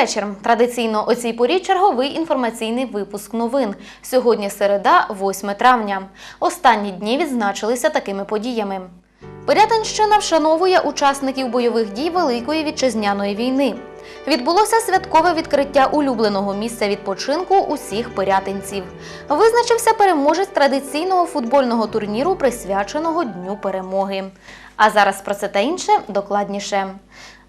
вечір. Традиційно о цій порі черговий інформаційний випуск новин. Сьогодні середа, 8 травня. Останні дні відзначилися такими подіями. Пирятинщина вшановує учасників бойових дій Великої вітчизняної війни. Відбулося святкове відкриття улюбленого місця відпочинку усіх пирятинців. Визначився переможець традиційного футбольного турніру, присвяченого Дню перемоги. А зараз про це та інше докладніше.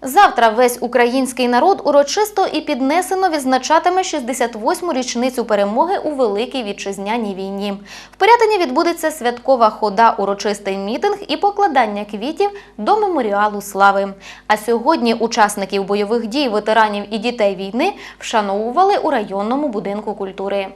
Завтра весь український народ урочисто і піднесено відзначатиме 68-му річницю перемоги у Великій вітчизняній війні. В Пирятині відбудеться святкова хода, урочистий мітинг і покладання квітів до меморіалу слави. А сьогодні учасників бойових дій, ветеранів і дітей війни вшановували у районному будинку культури.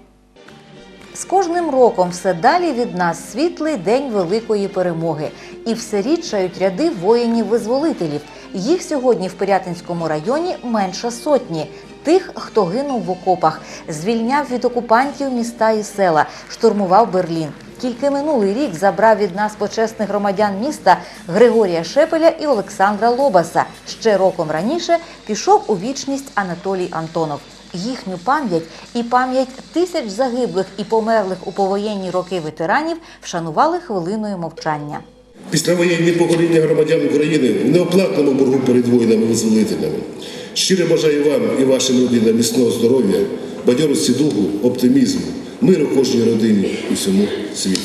З кожним роком все далі від нас світлий день великої перемоги. І все рідшають ряди воїнів-визволителів. Їх сьогодні в Пирятинському районі менше сотні. Тих, хто гинув в окопах, звільняв від окупантів міста і села, штурмував Берлін. Тільки минулий рік забрав від нас почесних громадян міста Григорія Шепеля і Олександра Лобаса. Ще роком раніше пішов у вічність Анатолій Антонов. Їхню пам'ять і пам'ять тисяч загиблих і померлих у повоєнні роки ветеранів вшанували хвилиною мовчання. Післявоєнні покоління громадян України в неоплатному боргу перед воїнами-визволителями. Щиро бажаю вам і вашим родинам міцного здоров'я, бадьорості духу, оптимізму, миру кожній родині і всьому світу.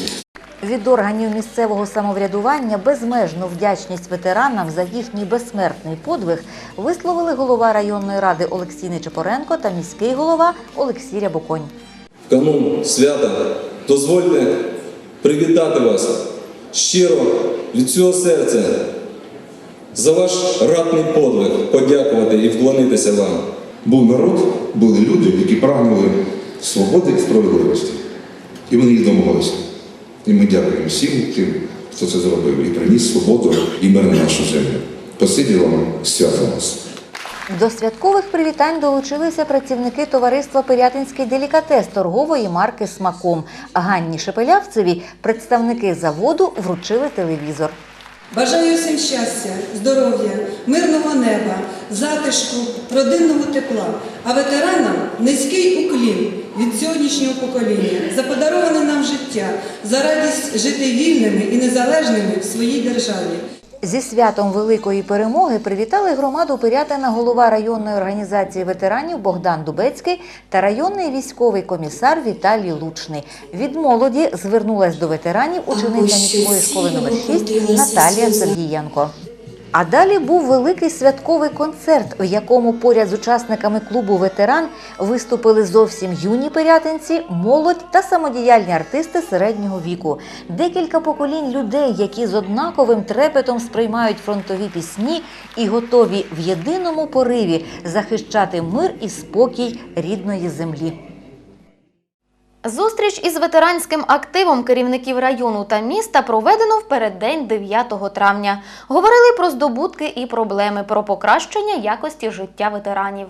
Від органів місцевого самоврядування безмежну вдячність ветеранам за їхній безсмертний подвиг висловили голова районної ради Олексій Нечепоренко та міський голова Олексій Рябоконь. В канун свята дозвольте привітати вас щиро від цього серця за ваш ратний подвиг, подякувати і вклонитися вам. Був народ, були люди, які прагнули свободи і справедливості. І вони їх домогалися. І ми дякуємо всім тим, хто це зробив і приніс свободу і мир на нашу землю. Спасибі вам, свято вас. До святкових привітань долучилися працівники товариства Пирятинський делікатес торгової марки Смаком. Ганні Шепелявцеві представники заводу вручили телевізор. Бажаю всім щастя, здоров'я, мирного неба, затишку, родинного тепла, а ветеранам низький уклін від сьогоднішнього покоління за подароване нам життя, за радість жити вільними і незалежними в своїй державі. Зі святом великої перемоги привітали громаду Пирятина голова районної організації ветеранів Богдан Дубецький та районний військовий комісар Віталій Лучний. Від молоді звернулась до ветеранів учениця міської школи номер 6 Наталія Сергієнко. А далі був великий святковий концерт, в якому поряд з учасниками клубу ветеран виступили зовсім юні пирятинці, молодь та самодіяльні артисти середнього віку. Декілька поколінь людей, які з однаковим трепетом сприймають фронтові пісні і готові в єдиному пориві захищати мир і спокій рідної землі. Зустріч із ветеранським активом керівників району та міста проведено в переддень 9 травня. Говорили про здобутки і проблеми, про покращення якості життя ветеранів.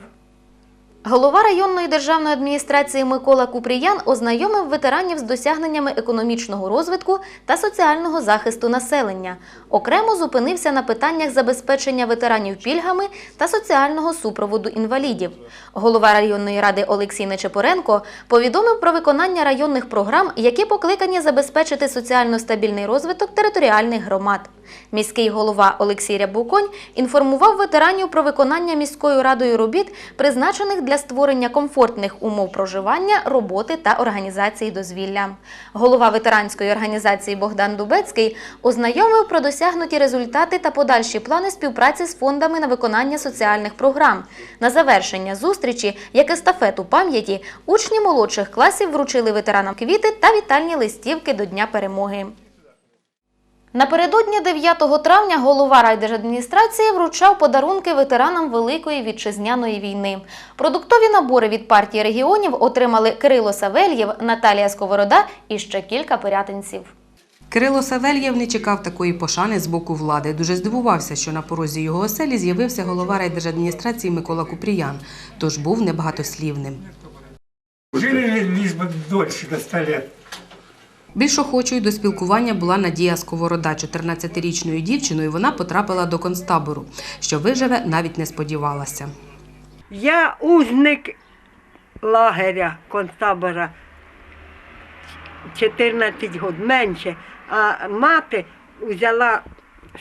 Голова районної державної адміністрації Микола Купріян ознайомив ветеранів з досягненнями економічного розвитку та соціального захисту населення. Окремо зупинився на питаннях забезпечення ветеранів пільгами та соціального супроводу інвалідів. Голова районної ради Олексій Нечепоренко повідомив про виконання районних програм, які покликані забезпечити соціально стабільний розвиток територіальних громад. Міський голова Олексій Рябуконь інформував ветеранів про виконання міською радою робіт, призначених для створення комфортних умов проживання, роботи та організації дозвілля. Голова ветеранської організації Богдан Дубецький ознайомив про досягнуті результати та подальші плани співпраці з фондами на виконання соціальних програм. На завершення зустрічі, як естафету пам'яті, учні молодших класів вручили ветеранам квіти та вітальні листівки до Дня перемоги. Напередодні 9 травня голова райдержадміністрації вручав подарунки ветеранам Великої вітчизняної війни. Продуктові набори від партії регіонів отримали Кирило Савельєв, Наталія Сковорода і ще кілька пирятинців. Кирило Савельєв не чекав такої пошани з боку влади. Дуже здивувався, що на порозі його оселі з'явився голова райдержадміністрації Микола Купріян, тож був небагатослівним. Жили лишь бы дольше до 100 лет. Більш охочою до спілкування була Надія Сковорода, 14-річною дівчиною. Вона потрапила до концтабору. Що виживе, навіть не сподівалася. Я узник лагеря концтабора 14 років, менше. А мати взяла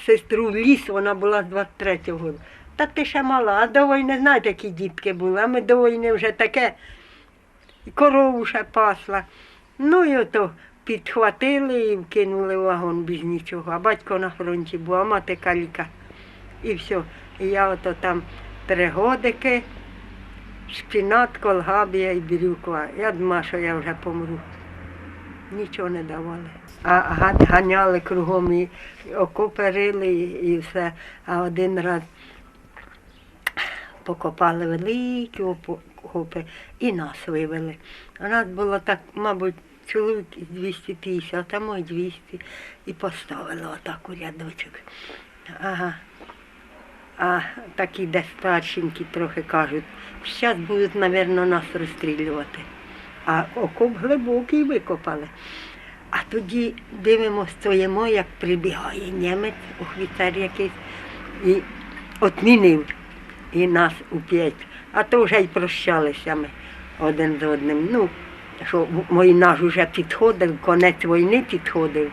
сестру в ліс, вона була з 23-го року. Та ти ще мала, а до війни, знаєте, які дітки були, а ми до війни вже таке корову ще пасла. Ну і ото підхватили і вкинули вагон без нічого. А батько на фронті був, а мати каліка. І все. І я ото там три годики, шпінат, колгабія і бірюква. Я думала, що я вже помру. Нічого не давали. А ганяли кругом і окопи і, все. А один раз покопали великі окопи і нас вивели. У нас було так, мабуть, чоловік 250, а мой 200. І поставили отак у рядочок. Ага. А такі де старшенькі трохи кажуть, зараз будуть, мабуть, нас розстрілювати. А окоп глибокий викопали. А тоді дивимося, стоїмо, як прибігає німець, офіцер якийсь, і отмінив і нас у п'ять. А то вже й прощалися ми один з одним. Ну, що війна ж вже підходив, конець війни підходив.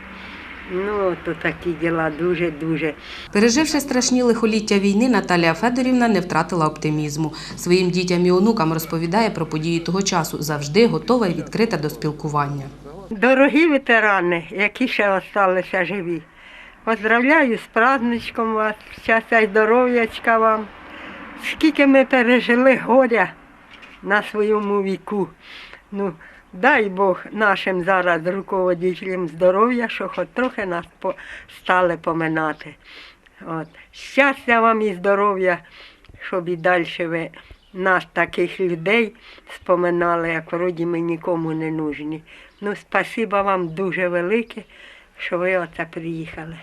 Ну, то такі діла дуже-дуже. Переживши страшні лихоліття війни, Наталія Федорівна не втратила оптимізму. Своїм дітям і онукам розповідає про події того часу, завжди готова і відкрита до спілкування. Дорогі ветерани, які ще залишилися живі, поздравляю з праздничком вас, щастя й здоров'ячка вам. Скільки ми пережили горя на своєму віку. Ну, дай Бог нашим зараз руководителям здоров'я, що хоч трохи нас стали поминати. От. Щастя вам і здоров'я, щоб і далі ви нас таких людей споминали, як вроді ми нікому не нужні. Ну, спасіба вам дуже велике, що ви оце приїхали.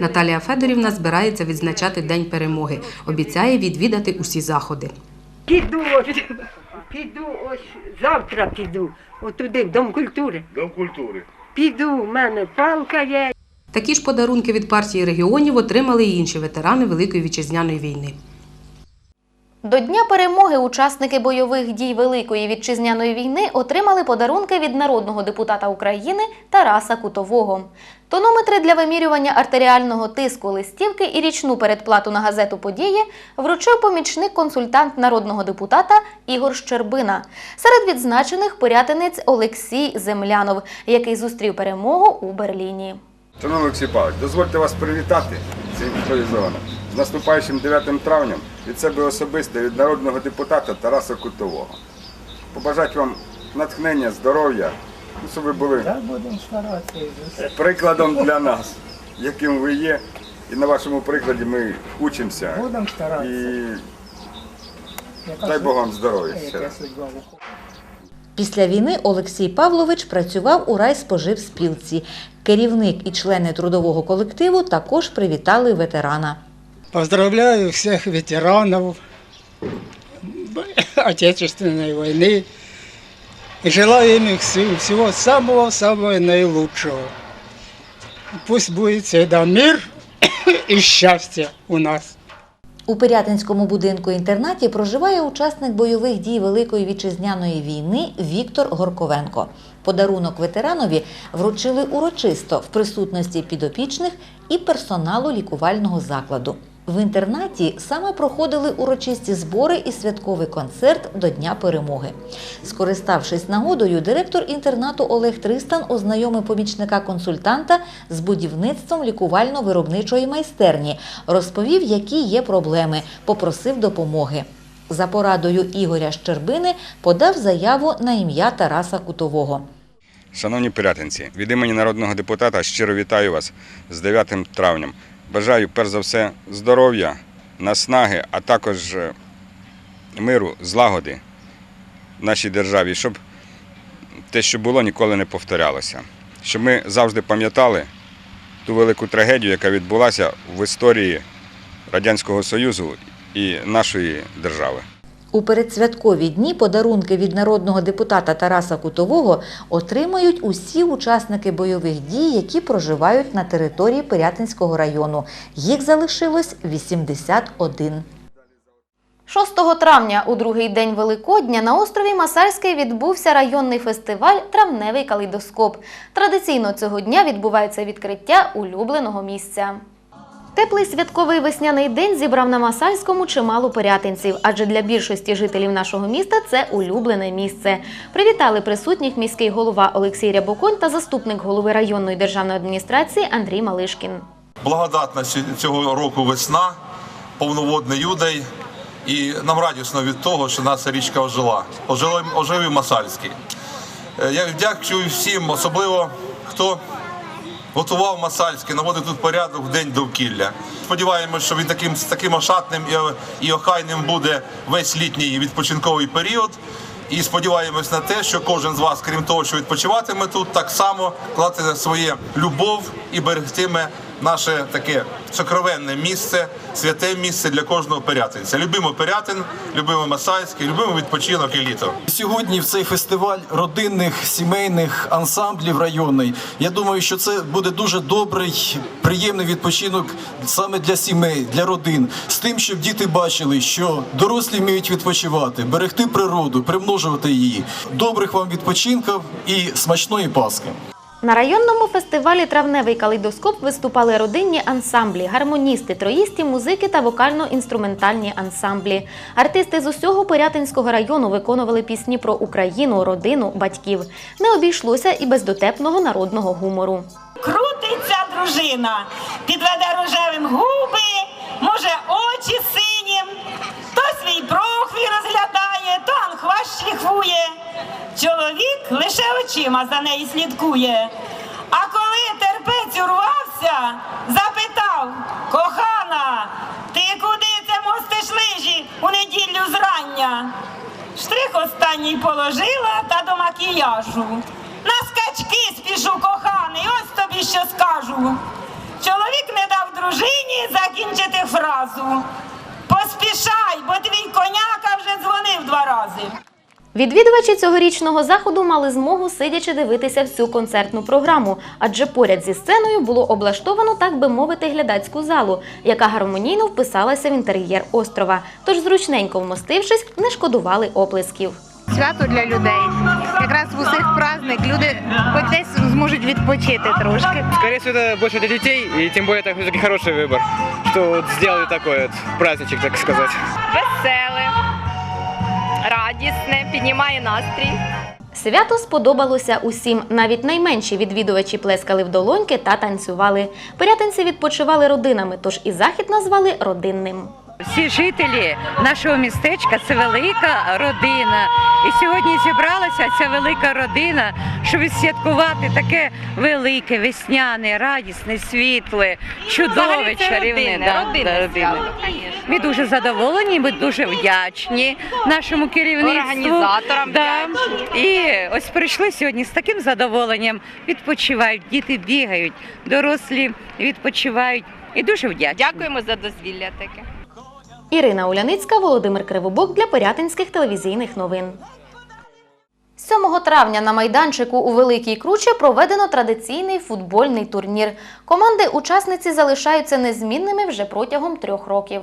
Наталія Федорівна збирається відзначати День перемоги. Обіцяє відвідати усі заходи. Піду ось, піду ось завтра піду, отуди, в Дом культури. Дом культури. Піду, в мене палка є, Такі ж подарунки від партії регіонів отримали і інші ветерани Великої вітчизняної війни. До Дня перемоги учасники бойових дій Великої вітчизняної війни отримали подарунки від народного депутата України Тараса Кутового. Тонометри для вимірювання артеріального тиску листівки і річну передплату на газету Події вручив помічник-консультант народного депутата Ігор Щербина. Серед відзначених порятинець Олексій Землянов, який зустрів перемогу у Берліні. Шановний Олексій Павлович, дозвольте вас привітати цим імпровізовано з наступаючим 9 травням від себе особисто від народного депутата Тараса Кутового. Побажати вам натхнення, здоров'я, ну, щоб ви були прикладом для нас, яким ви є. І на вашому прикладі ми учимося. Будемо старатися. І дай Бог вам здоров'я ще раз. Після війни Олексій Павлович працював у райспоживспілці. Керівник і члени трудового колективу також привітали ветерана. Поздравляю всех ветеранов Отечественной войны. И желаю им всего- самого-самого наилучшего. Пусть будет всегда мир и счастье у нас. У Пирятинському будинку-інтернаті проживає учасник бойових дій Великої вітчизняної війни Віктор Горковенко. Подарунок ветеранові вручили урочисто в присутності підопічних і персоналу лікувального закладу. В інтернаті саме проходили урочисті збори і святковий концерт до Дня перемоги. Скориставшись нагодою, директор інтернату Олег Тристан ознайомив помічника консультанта з будівництвом лікувально-виробничої майстерні, розповів, які є проблеми, попросив допомоги. За порадою Ігоря Щербини подав заяву на ім'я Тараса Кутового. Шановні пирятинці, від імені народного депутата щиро вітаю вас з 9 травнем. Бажаю перш за все здоров'я, наснаги, а також е, миру, злагоди в нашій державі, щоб те, що було, ніколи не повторялося. Щоб ми завжди пам'ятали ту велику трагедію, яка відбулася в історії Радянського Союзу і нашої держави. У передсвяткові дні подарунки від народного депутата Тараса Кутового отримають усі учасники бойових дій, які проживають на території Пирятинського району. Їх залишилось 81. 6 травня, у другий день Великодня, на острові Масальський відбувся районний фестиваль Травневий калейдоскоп. Традиційно цього дня відбувається відкриття улюбленого місця. Теплий святковий весняний день зібрав на Масальському чимало порятинців, адже для більшості жителів нашого міста це улюблене місце. Привітали присутніх міський голова Олексій Рябоконь та заступник голови районної державної адміністрації Андрій Малишкін. Благодатна цього року весна, повноводний юдей. І нам радісно від того, що наша річка ожила. Ожили, ожив Масальський. Е, Я дякую всім, особливо хто готував Масальський, наводив тут порядок в день довкілля. Сподіваємося, що він таким, таким ошатним і, і охайним буде весь літній відпочинковий період. І сподіваємось на те, що кожен з вас, крім того, що відпочиватиме тут, так само кладе своє любов і берегтиме наше таке сокровенне місце, святе місце для кожного пирятинця. Любимо Пирятин, любимо Масальський, любимо відпочинок і літо. Сьогодні в цей фестиваль родинних сімейних ансамблів районний. Я думаю, що це буде дуже добрий, приємний відпочинок саме для сімей, для родин, з тим, щоб діти бачили, що дорослі вміють відпочивати, берегти природу, примножувати її. Добрих вам відпочинків і смачної паски. На районному фестивалі Травневий калейдоскоп виступали родинні ансамблі, гармоністи, троїсті, музики та вокально-інструментальні ансамблі. Артисти з усього Пирятинського району виконували пісні про Україну, родину, батьків. Не обійшлося і без дотепного народного гумору. Крутиться дружина, підведе рожевим губи, може очі анхва шліфує. Чоловік лише очима за неї слідкує. А коли терпець урвався, запитав кохана, ти куди це мостиш лижі у неділю зрання? Штрих останній положила та до макіяжу. На скачки спішу, коханий, ось тобі що скажу. Чоловік не дав дружині закінчити фразу. Поспішай, бо твій коняка вже дзвонив два рази. Відвідувачі цьогорічного заходу мали змогу сидячи дивитися всю концертну програму, адже поряд зі сценою було облаштовано, так би мовити, глядацьку залу, яка гармонійно вписалася в інтер'єр острова. Тож, зручненько вмостившись, не шкодували оплесків. свято для людей. Якраз в усіх праздник люди хоч десь зможуть відпочити трошки. Скорее всего, это больше для детей, и тем более это все-таки хороший выбор, что вот сделали такой вот праздничек, так сказать. Веселе, радісне, піднімає настрій. Свято сподобалося усім. Навіть найменші відвідувачі плескали в долоньки та танцювали. Пирятинці відпочивали родинами, тож і захід назвали родинним. Всі жителі нашого містечка це велика родина. І сьогодні зібралася ця велика родина, щоб відсвяткувати таке велике, весняне, радісне, світле, чудове, чарівне. да. Ми дуже задоволені, ми дуже вдячні нашому керівництву. Організаторам да. І ось прийшли сьогодні з таким задоволенням. Відпочивають, діти бігають, дорослі відпочивають. І дуже вдячні. Дякуємо за дозвілля таке. Ірина Уляницька, Володимир Кривобок для Пирятинських телевізійних новин. 7 травня на майданчику у Великій Кручі проведено традиційний футбольний турнір. Команди-учасниці залишаються незмінними вже протягом трьох років.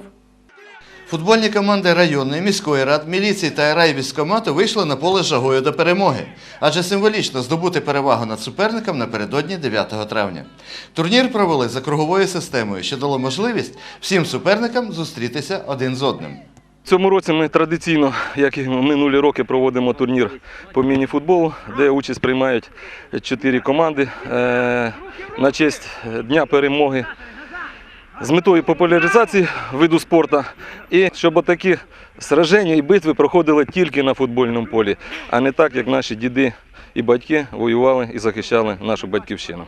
Футбольні команди районної, міської рад, міліції та райвійськкомату вийшли на поле жагою до перемоги, адже символічно здобути перевагу над суперником напередодні 9 травня. Турнір провели за круговою системою, що дало можливість всім суперникам зустрітися один з одним. Цьому році ми традиційно, як і минулі роки, проводимо турнір по міні-футболу, де участь приймають чотири команди е, на честь Дня перемоги з метою популяризації виду спорту і щоб такі сраження і битви проходили тільки на футбольному полі, а не так, як наші діди і батьки воювали і захищали нашу батьківщину.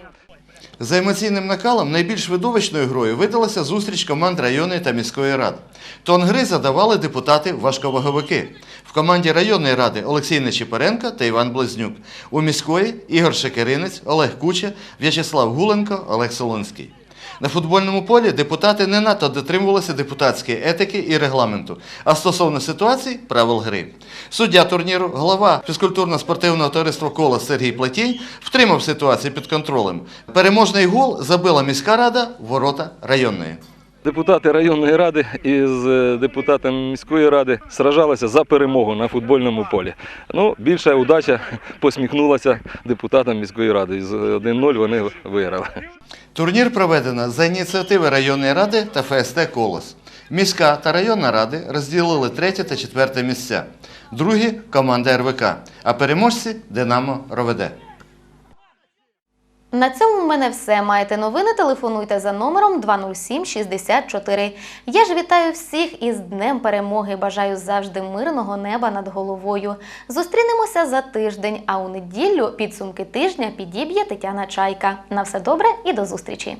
За емоційним накалом найбільш видовищною грою видалася зустріч команд районної та міської рад. Тон гри задавали депутати важковаговики. В команді районної ради Олексій Нечіпаренко та Іван Близнюк. У міської Ігор Шекеринець, Олег Куча, В'ячеслав Гуленко, Олег Солонський. На футбольному полі депутати не надто дотримувалися депутатської етики і регламенту, а стосовно ситуації правил гри. Суддя турніру, голова фізкультурно-спортивного товариства Кола Сергій Платінь втримав ситуацію під контролем. Переможний гол забила міська рада ворота районної. Депутати районної ради із е, депутатом міської ради сражалися за перемогу на футбольному полі. Ну, більша удача посміхнулася депутатам міської ради. З 1-0 вони виграли. Турнір проведено за ініціативи районної ради та ФСТ Колос. Міська та районна ради розділили третє та четверте місця. Другі команда РВК, а переможці Динамо Роведе. На цьому в мене все. Маєте новини? Телефонуйте за номером 20764. Я ж вітаю всіх із Днем Перемоги. Бажаю завжди мирного неба над головою. Зустрінемося за тиждень, а у неділю підсумки тижня підіб'є Тетяна Чайка. На все добре і до зустрічі!